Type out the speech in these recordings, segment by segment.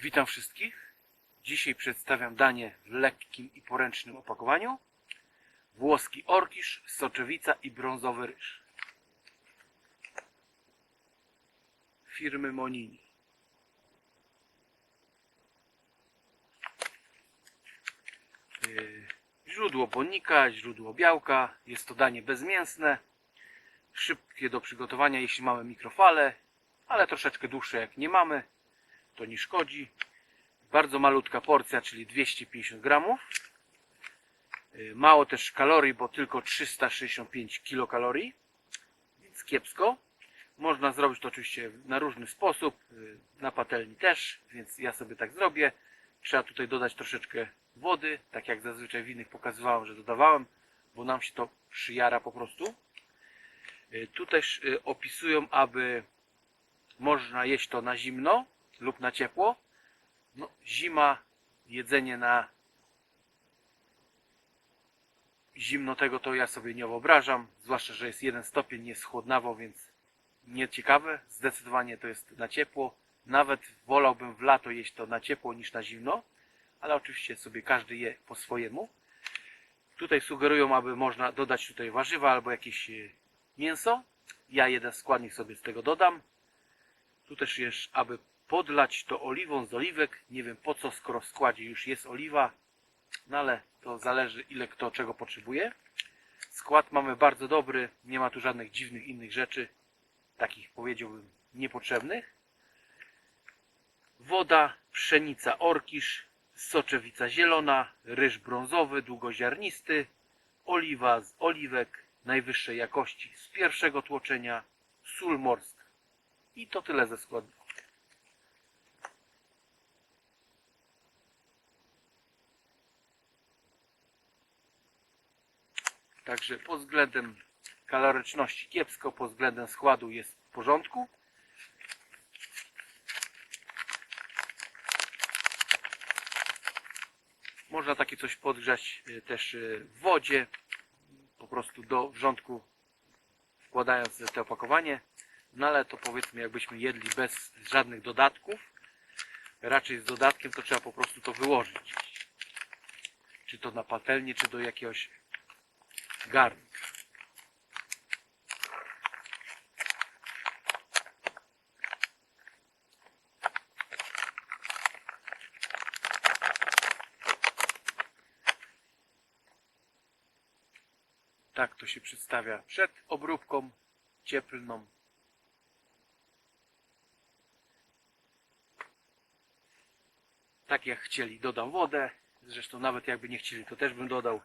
Witam wszystkich. Dzisiaj przedstawiam danie w lekkim i poręcznym opakowaniu. Włoski orkisz, soczewica i brązowy ryż. Firmy Monini. Yy, Źródło błonnika, źródło białka. Jest to danie bezmięsne. Szybkie do przygotowania, jeśli mamy mikrofale, ale troszeczkę dłuższe jak nie mamy to nie szkodzi. Bardzo malutka porcja, czyli 250 gramów. Yy, Mało też kalorii, bo tylko 365 kilokalorii, więc kiepsko. Można zrobić to oczywiście na różny sposób, yy, na patelni też, więc ja sobie tak zrobię. Trzeba tutaj dodać troszeczkę wody, tak jak zazwyczaj w innych pokazywałem, że dodawałem, bo nam się to przyjara po prostu. Yy, Tu też opisują, aby można jeść to na zimno, lub na ciepło. No, zima, jedzenie na zimno tego to ja sobie nie wyobrażam. Zwłaszcza, że jest jeden stopień, jest chłodnawo, więc nie ciekawe. Zdecydowanie to jest na ciepło. Nawet wolałbym w lato jeść to na ciepło niż na zimno, ale oczywiście sobie każdy je po swojemu. Tutaj sugerują, aby można dodać tutaj warzywa albo jakieś e, mięso. Ja jeden składnik sobie z tego dodam. Tu też jest, aby podlać to oliwą z oliwek. Nie wiem po co, skoro w składzie już jest oliwa, no ale to zależy ile kto czego potrzebuje. Skład mamy bardzo dobry, nie ma tu żadnych dziwnych innych rzeczy, takich powiedziałbym niepotrzebnych. Woda, pszenica orkisz, soczewica zielona, ryż brązowy, długoziarnisty, oliwa z oliwek najwyższej jakości z pierwszego tłoczenia, sól morska. I to tyle ze składników. Także pod względem kaloryczności kiepsko, pod względem składu jest w porządku. Można takie coś podgrzać y, też y, w wodzie, po prostu do wrzątku wkładając te opakowanie. No ale to powiedzmy jakbyśmy jedli bez żadnych dodatków, raczej z dodatkiem to trzeba po prostu to wyłożyć. Czy to na patelnię, czy do jakiegoś garnka. Tak to się przedstawia przed obróbką cieplną. Tak jak chcieli, dodam wodę. Zresztą nawet jakby nie chcieli, to też bym dodał.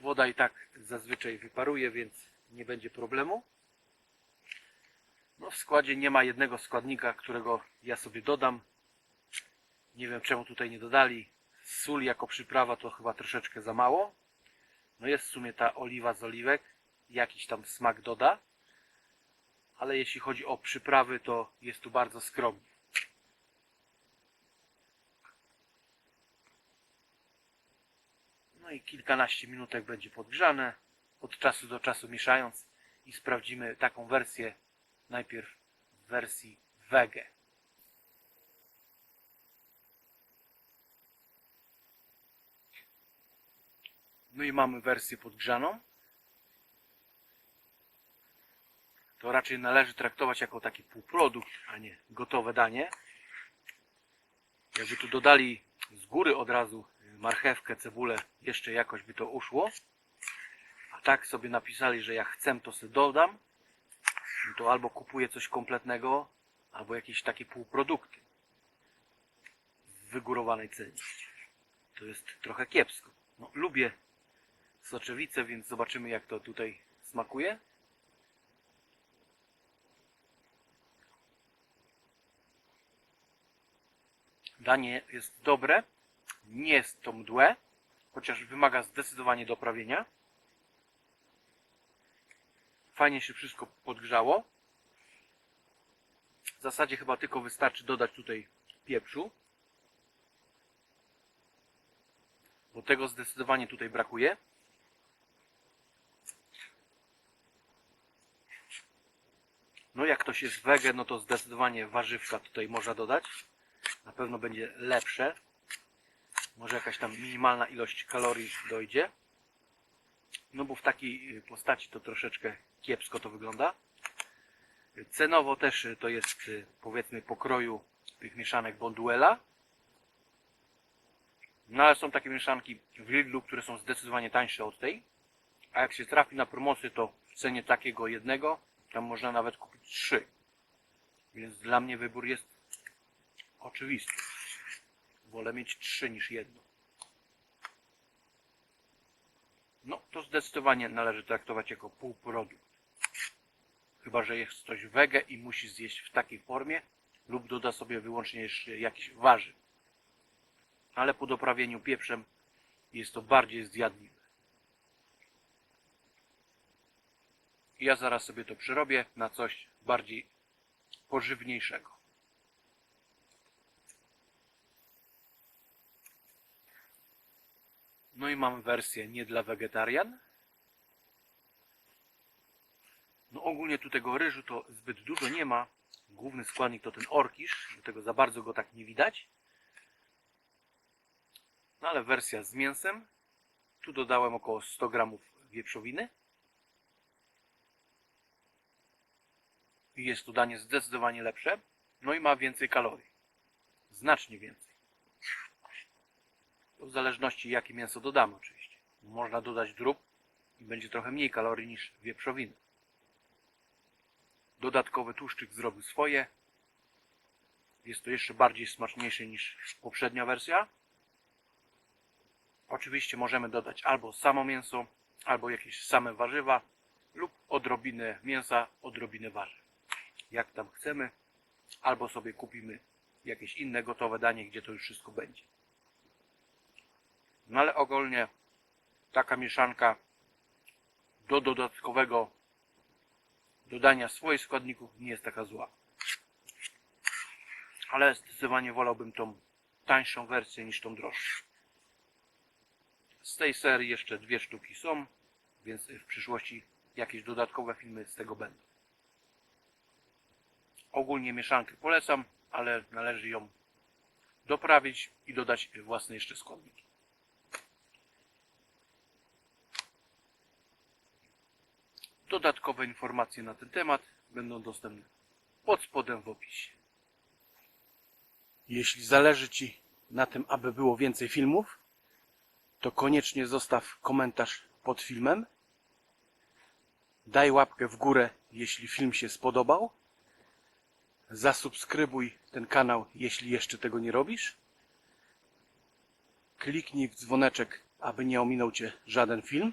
Woda i tak zazwyczaj wyparuje, więc nie będzie problemu. No w składzie nie ma jednego składnika, którego ja sobie dodam. Nie wiem czemu tutaj nie dodali. Sól jako przyprawa to chyba troszeczkę za mało. No jest w sumie ta oliwa z oliwek. Jakiś tam smak doda. Ale jeśli chodzi o przyprawy, to jest tu bardzo skromnie. No i kilkanaście minutek będzie podgrzane, od czasu do czasu mieszając i sprawdzimy taką wersję najpierw w wersji wege. No i mamy wersję podgrzaną. To raczej należy traktować jako taki półprodukt, a nie gotowe danie. Jakby tu dodali z góry od razu marchewkę, cebulę, jeszcze jakoś by to uszło. A tak sobie napisali, że jak chcę, to sobie dodam. To albo kupuję coś kompletnego, albo jakieś takie półprodukty w wygórowanej cenie. To jest trochę kiepsko. No, lubię soczewicę, więc zobaczymy jak to tutaj smakuje. Danie jest dobre, nie jest to mdłe, chociaż wymaga zdecydowanie doprawienia. Fajnie się wszystko podgrzało. W zasadzie chyba tylko wystarczy dodać tutaj pieprzu. Bo tego zdecydowanie tutaj brakuje. No jak ktoś jest wege, no to zdecydowanie warzywka tutaj można dodać. Na pewno będzie lepsze. Może jakaś tam minimalna ilość kalorii dojdzie. No bo w takiej y, postaci to troszeczkę kiepsko to wygląda. Cenowo też y, to jest y, powiedzmy pokroju tych mieszanek Bonduela. No ale są takie mieszanki w Lidlu, które są zdecydowanie tańsze od tej. A jak się trafi na promocję, to w cenie takiego jednego, tam można nawet kupić trzy. Więc dla mnie wybór jest oczywisty. Wolę mieć trzy niż jedno. No, to zdecydowanie należy traktować jako półprodukt. Chyba, że jest ktoś wege i musi zjeść w takiej formie lub doda sobie wyłącznie jeszcze jakiś warzyw. Ale po doprawieniu pieprzem jest to bardziej zjadliwe. Ja zaraz sobie to przerobię na coś bardziej pożywniejszego. No i mam wersję nie dla wegetarian. No ogólnie tu tego ryżu to zbyt dużo nie ma. Główny składnik to ten orkisz, dlatego za bardzo go tak nie widać. No ale wersja z mięsem. Tu dodałem około 100 gramów wieprzowiny. I jest to danie zdecydowanie lepsze. No i ma więcej kalorii. Znacznie więcej. W zależności jakie mięso dodamy oczywiście. Można dodać drób i będzie trochę mniej kalorii niż wieprzowina. Dodatkowy tłuszczyk zrobił swoje. Jest to jeszcze bardziej smaczniejsze niż poprzednia wersja. Oczywiście możemy dodać albo samo mięso, albo jakieś same warzywa lub odrobinę mięsa, odrobinę warzyw. Jak tam chcemy. Albo sobie kupimy jakieś inne gotowe danie, gdzie to już wszystko będzie. No ale ogólnie taka mieszanka do dodatkowego dodania swoich składników nie jest taka zła. Ale zdecydowanie wolałbym tą tańszą wersję niż tą droższą. Z tej serii jeszcze dwie sztuki są, więc w przyszłości jakieś dodatkowe filmy z tego będą. Ogólnie mieszankę polecam, ale należy ją doprawić i dodać własne jeszcze składniki. Dodatkowe informacje na ten temat będą dostępne pod spodem w opisie. Jeśli zależy Ci na tym, aby było więcej filmów, to koniecznie zostaw komentarz pod filmem. Daj łapkę w górę, jeśli film się spodobał. Zasubskrybuj ten kanał, jeśli jeszcze tego nie robisz. Kliknij w dzwoneczek, aby nie ominął Cię żaden film.